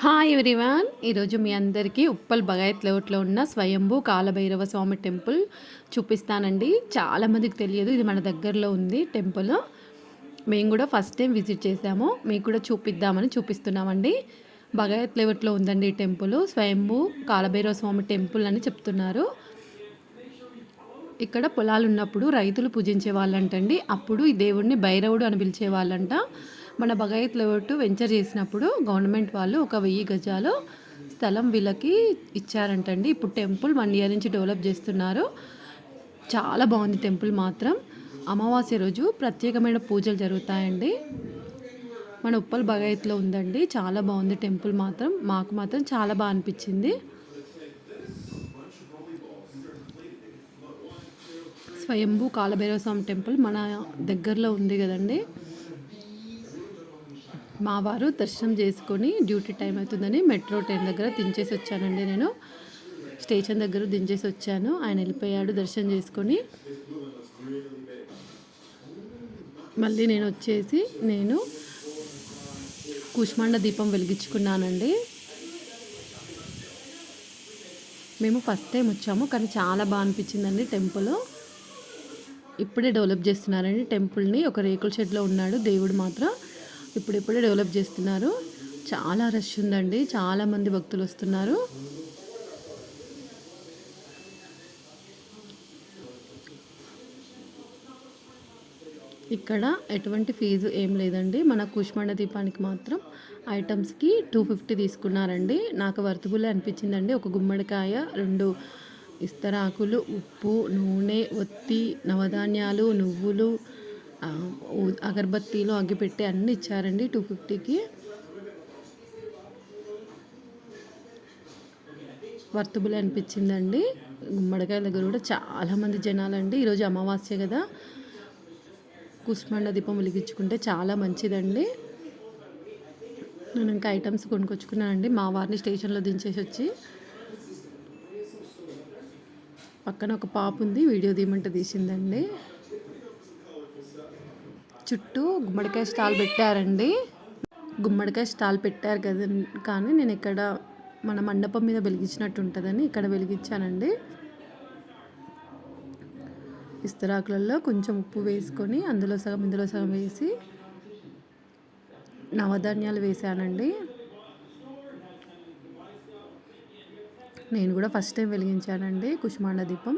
Hi everyone ఈరోజు మీ అందరికీ ఉప్పల్ బగాయత్ లేఅవుట్లో ఉన్న స్వయంభూ కాలభైరవ స్వామి టెంపుల్ చూపిస్తానండి. చాలామందికి తెలియదు ఇది మన దగ్గరలో ఉంది టెంపుల్. మేము కూడా ఫస్ట్ టైం విజిట్ చేసాము మీకు కూడా చూపిద్దామని చూపిస్తున్నామండి. బగాయత్ లేఅవుట్లో ఉందండి ఈ టెంపుల్. స్వయంభూ కాలభైరవ స్వామి టెంపుల్ అని చెప్తున్నారు. ఇక్కడ పొలాలు ఉన్నప్పుడు రైతులు పూజించే వాళ్ళంటండి. అప్పుడు ఈ దేవుడిని భైరవుడు అని పిలిచే వాళ్ళంట మన బగాయత్ లోటు వెంచర్ చేసినప్పుడు గవర్నమెంట్ వాళ్ళు ఒక వెయ్యి గజాలు స్థలం వీళ్ళకి ఇచ్చారంటండి. ఇప్పుడు టెంపుల్ వన్ ఇయర్ నుంచి డెవలప్ చేస్తున్నారు. చాలా బాగుంది టెంపుల్ మాత్రం. అమావాస్య రోజు ప్రత్యేకమైన పూజలు జరుగుతాయండి. మన ఉప్పల్ బగాయత్లో ఉందండి. చాలా బాగుంది టెంపుల్ మాత్రం. మాకు మాత్రం చాలా బాగా అనిపించింది. స్వయంభూ కాలభైరవ స్వామి టెంపుల్ మన దగ్గరలో ఉంది కదండి. మా వారు దర్శనం చేసుకొని డ్యూటీ టైం అవుతుందని మెట్రో ట్రైన్ దగ్గర దించేసి వచ్చానండి నేను. స్టేషన్ దగ్గర దించేసి వచ్చాను. ఆయన వెళ్ళిపోయాడు దర్శనం చేసుకొని. మళ్ళీ నేను వచ్చేసి నేను కుష్మాండ దీపం వెలిగించుకున్నానండి. మేము ఫస్ట్ టైం వచ్చాము కానీ చాలా బాగా అనిపించిందండి టెంపుల్. ఇప్పుడే డెవలప్ చేస్తున్నారండి టెంపుల్ని. ఒక రేకుల షెడ్లో ఉన్నాడు దేవుడు మాత్రం. ఇప్పుడిప్పుడే డెవలప్ చేస్తున్నారు. చాలా రష్ ఉందండి. చాలామంది భక్తులు వస్తున్నారు. ఇక్కడ ఎటువంటి ఫీజు ఏం లేదండి. మన కుష్మండ దీపానికి మాత్రం ఐటమ్స్కి టూ ఫిఫ్టీ తీసుకున్నారండి. నాకు వర్తబుల్ అనిపించిందండి. ఒక గుమ్మడికాయ రెండు ఇస్తరాకులు ఉప్పు నూనె ఒత్తి నవధాన్యాలు నువ్వులు అగరబత్తీలు అగ్గిపెట్టి అన్నీ ఇచ్చారండి టూ ఫిఫ్టీకి. వర్తబుల్ అనిపించిందండి. గుమ్మడికాయల దగ్గర కూడా చాలామంది జనాలండి. ఈరోజు అమావాస్య కదా. కుష్మండ దీపం వెలిగించుకుంటే చాలా మంచిదండి. నేను ఇంకా ఐటమ్స్ కొనుక్కొచ్చుకున్నానండి. మా వారిని స్టేషన్లో దించేసి వచ్చి పక్కన ఒక పాప ఉంది. వీడియో తీయమంటే తీసిందండి. చుట్టూ గుమ్మడికాయ స్టాల్ పెట్టారండి. గుమ్మడికాయ స్టాల్ పెట్టారు కదా కానీ నేను ఇక్కడ మన మండపం మీద వెలిగించినట్టు ఉంటుందని ఇక్కడ వెలిగించానండి. ఇస్తరాకులలో కొంచెం ఉప్పు వేసుకొని అందులో సగం ఇందులో సగం వేసి నవధాన్యాలు వేసానండి. నేను కూడా ఫస్ట్ టైం వెలిగించానండి కుష్మాండ దీపం.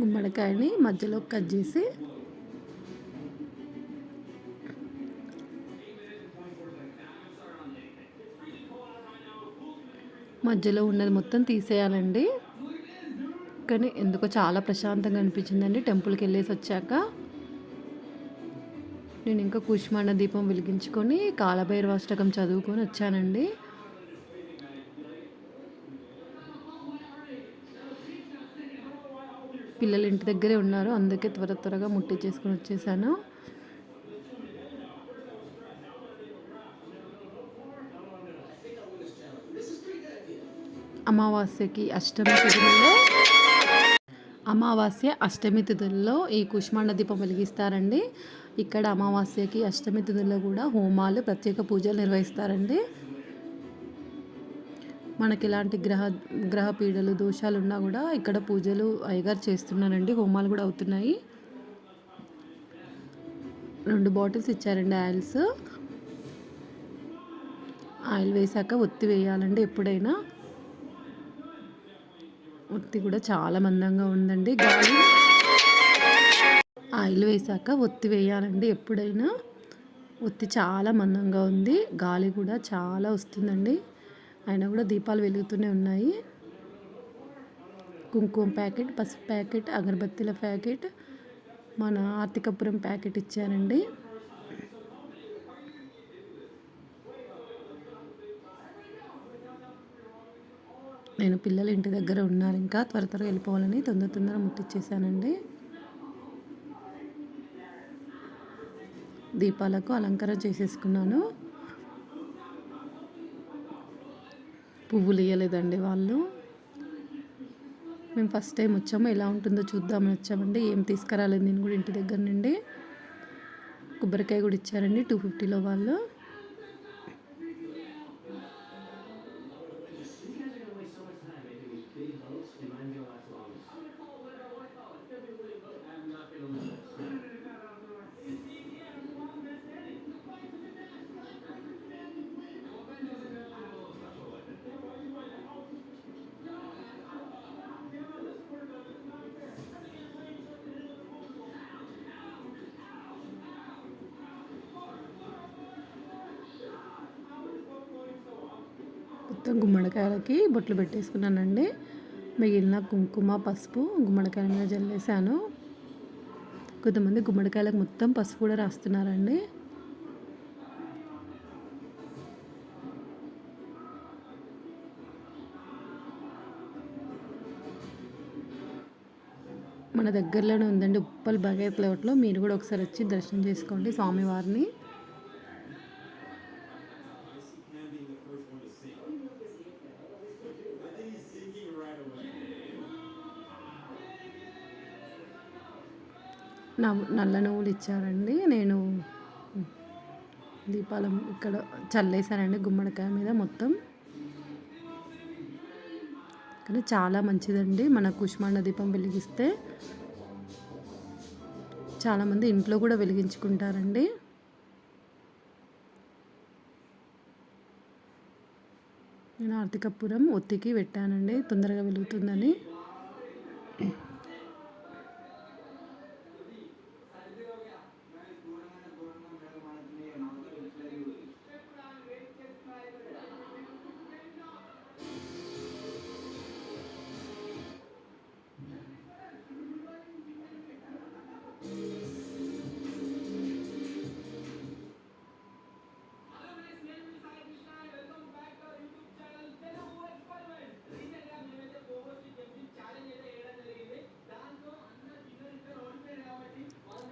గుమ్మడికాయని మధ్యలో కట్ చేసి మధ్యలో ఉన్నది మొత్తం తీసేయాలండి. కానీ ఎందుకో చాలా ప్రశాంతంగా అనిపించిందండి. టెంపుల్కి వెళ్ళేసి వచ్చాక నేను ఇంకా కుష్మాండ దీపం వెలిగించుకొని కాలభైరవాష్టకం చదువుకొని వచ్చానండి. పిల్లలు ఇంటి దగ్గరే ఉన్నారు. అందుకే త్వర త్వరగా ముట్టి చేసుకొని వచ్చేసాను. అమావాస్యకి అష్టమి తిథులలో అమావాస్య అష్టమి తిథుల్లో ఈ కుష్మాండ దీపం వెలిగిస్తారండి. ఇక్కడ అమావాస్యకి అష్టమి తిథుల్లో కూడా హోమాలు ప్రత్యేక పూజలు నిర్వహిస్తారండి. మనకి ఇలాంటి గ్రహ గ్రహ పీడలు దోషాలు ఉన్నా కూడా ఇక్కడ పూజలు అయ్యగారు చేస్తున్నారండి. హోమాలు కూడా అవుతున్నాయి. రెండు బాటిల్స్ ఇచ్చారండి ఆయిల్స్. ఆయిల్ వేసాక ఒత్తి వేయాలండి ఎప్పుడైనా. ఒత్తి కూడా చాలా మందంగా ఉందండి. గాలి. ఆయిల్ వేసాక ఒత్తి వేయాలండి ఎప్పుడైనా. ఒత్తి చాలా మందంగా ఉంది. గాలి కూడా చాలా వస్తుందండి. అయినా కూడా దీపాలు వెలుగుతూనే ఉన్నాయి. కుంకుమ ప్యాకెట్ పసుపు ప్యాకెట్ అగరబత్తీల ప్యాకెట్ మన ఆర్తికపురం ప్యాకెట్ ఇచ్చారండి. నేను పిల్లలు ఇంటి దగ్గర ఉన్నారు ఇంకా త్వర త్వరగా వెళ్ళిపోవాలని తొందర తొందర ముట్టించేసానండి దీపాలకు అలంకారం చేసేసుకున్నాను. పువ్వులు ఇవ్వలేదండి వాళ్ళు. మేము ఫస్ట్ టైం వచ్చాము. ఎలా ఉంటుందో చూద్దామని వచ్చామండి. ఏం తీసుకురాలేదు నేను కూడా ఇంటి దగ్గర నుండి. కొబ్బరికాయ కూడా ఇచ్చారండి టూ ఫిఫ్టీలో వాళ్ళు. మొత్తం గుమ్మడికాయలకి బొట్లు పెట్టేసుకున్నానండి. మిగిలిన కుంకుమ పసుపు గుమ్మడికాయల మీద జల్లేసాను కొంతమంది గుమ్మడికాయలకు మొత్తం పసుపు కూడా రాస్తున్నారండి. మన దగ్గరలోనే ఉందండి ఉప్పల్ భగత్ లేఅవుట్లో మీరు కూడా ఒకసారి వచ్చి దర్శనం చేసుకోండి స్వామివారిని. నల్ల నువ్వులు ఇచ్చారండి. నేను దీపాలం ఇక్కడ చల్లేసానండి గుమ్మడికాయ మీద మొత్తం. కానీ చాలా మంచిదండి. మన కుష్మాండ దీపం వెలిగిస్తే చాలామంది ఇంట్లో కూడా వెలిగించుకుంటారండి. నేను ఆర్తికపురం ఒత్తికి పెట్టానండి. తొందరగా వెలుగుతుందని.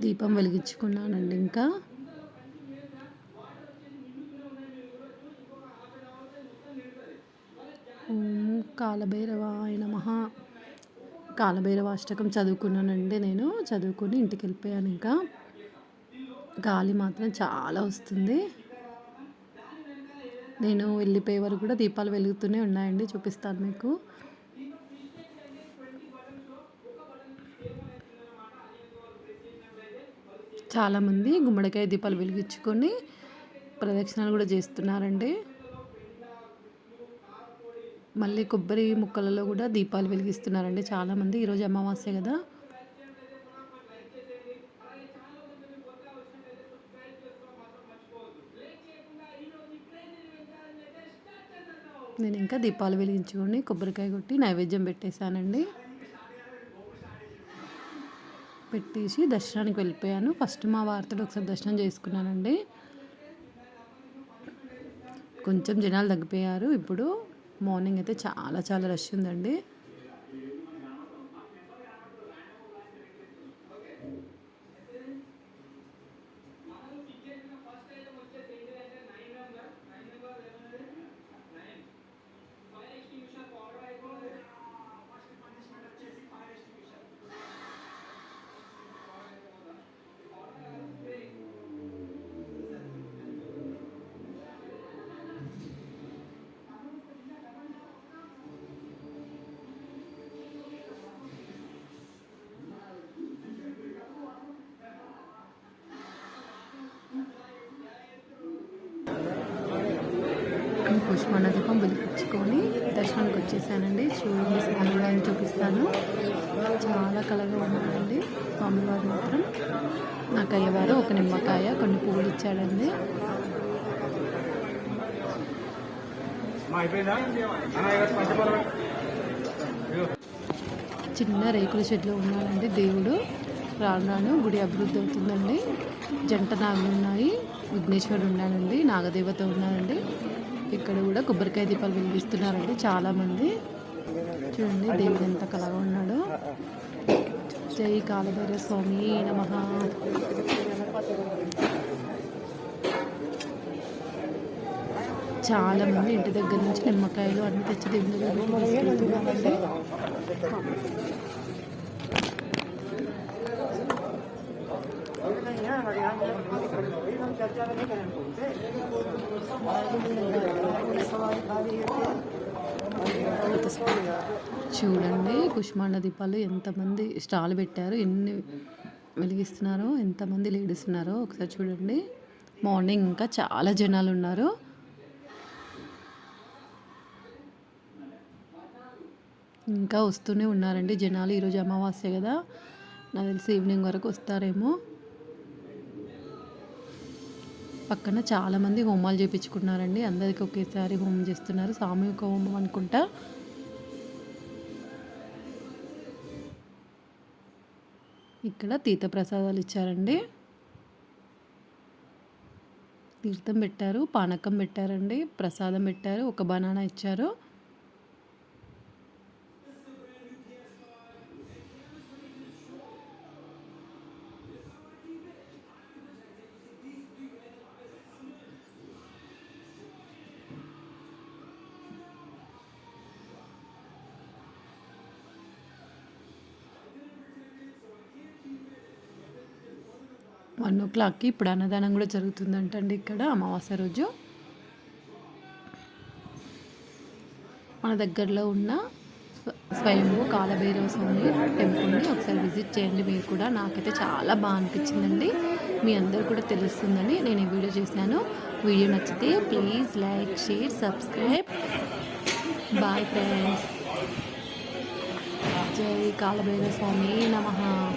దీపం వెలిగించుకున్నానండి ఇంకా. ఓం ఆయన మహా కాలభైరవ అష్టకం చదువుకున్నానండి నేను. చదువుకొని ఇంటికి వెళ్ళిపోయాను ఇంకా. గాలి మాత్రం చాలా వస్తుంది. నేను వెళ్ళిపోయే వరకు కూడా దీపాలు వెలుగుతూనే ఉన్నాయండి. చూపిస్తాను మీకు. చాలామంది గుమ్మడికాయ దీపాలు వెలిగించుకొని ప్రదక్షిణాలు కూడా చేస్తున్నారండి. మళ్ళీ కొబ్బరి ముక్కలలో కూడా దీపాలు వెలిగిస్తున్నారండి చాలామంది. ఈరోజు అమావాస్య కదా. నేను ఇంకా దీపాలు వెలిగించుకొని కొబ్బరికాయ కొట్టి నైవేద్యం పెట్టేశానండి. పెట్టేసి దర్శనానికి వెళ్ళిపోయాను. ఫస్ట్ మా వారితో ఒకసారి దర్శనం చేసుకున్నానండి. కొంచెం జనాలు తగ్గిపోయారు. ఇప్పుడు మార్నింగ్ అయితే చాలా చాలా రష్ ఉందండి. దర్శనానికి వచ్చేసానండి చూడండి స్వామివారిని చూపిస్తాను. చాలా కలగా ఉన్నాడండి స్వామివారు మాత్రం నాకు అయ్యవారు ఒక నిమ్మకాయ కొన్ని పువ్వులు ఇచ్చాడండి. చిన్న రేకుల షెడ్లో ఉన్నాడండి దేవుడు. రాను రాను గుడి అభివృద్ధి అవుతుందండి. జంట నాగులు ఉన్నాయి. విఘ్నేశ్వరుడు ఉన్నాడండి. నాగదేవత ఉన్నాడండి. ఇక్కడ కూడా కొబ్బరికాయ దీపాలు వెలిగిస్తున్నారండి చాలామంది. చూడండి దేవుడు ఎంత కలగా ఉన్నాడో. జై కాలభైర స్వామి నమ. చాలా మంది ఇంటి దగ్గర నుంచి నిమ్మకాయలు అన్ని తెచ్చి దేవుని దగ్గరికి తీసుకెళ్తున్నారండి. చూడండి కుష్మాండ దీపాలు ఎంతమంది స్టాల్ పెట్టారు ఎన్ని వెలిగిస్తున్నారో ఎంతమంది లేడీస్ ఉన్నారో ఒకసారి చూడండి. మార్నింగ్ ఇంకా చాలా జనాలు ఉన్నారు. ఇంకా వస్తూనే ఉన్నారండి జనాలు. ఈరోజు అమావాస్య కదా. నాకు తెలిసి ఈవినింగ్ వరకు వస్తారేమో. పక్కన చాలామంది హోమాలు చేయించుకున్నారండి అందరికి ఒకేసారి హోమం చేస్తున్నారు. సామూహిక హోమం అనుకుంటా. ఇక్కడ తీర్థ ప్రసాదాలు ఇచ్చారండి. తీర్థం పెట్టారు పానకం పెట్టారండి ప్రసాదం పెట్టారు ఒక బనానా ఇచ్చారు. వన్ ఓ క్లాక్కి ఇప్పుడు అన్నదానం కూడా జరుగుతుందంటండి ఇక్కడ అమావాస్య రోజు. మన దగ్గరలో ఉన్న స్వ- స్వయంభూ కాలభైరవ స్వామి టెంపుల్ని ఒకసారి విజిట్ చేయండి. మీరు కూడా నాకైతే చాలా బాగా అనిపించిందండి. మీ అందరు కూడా తెలుస్తుందని నేను ఈ వీడియో చేశాను. వీడియో నచ్చితే please like share subscribe. Bye friends. జై కాలభైరవ స్వామి నమహా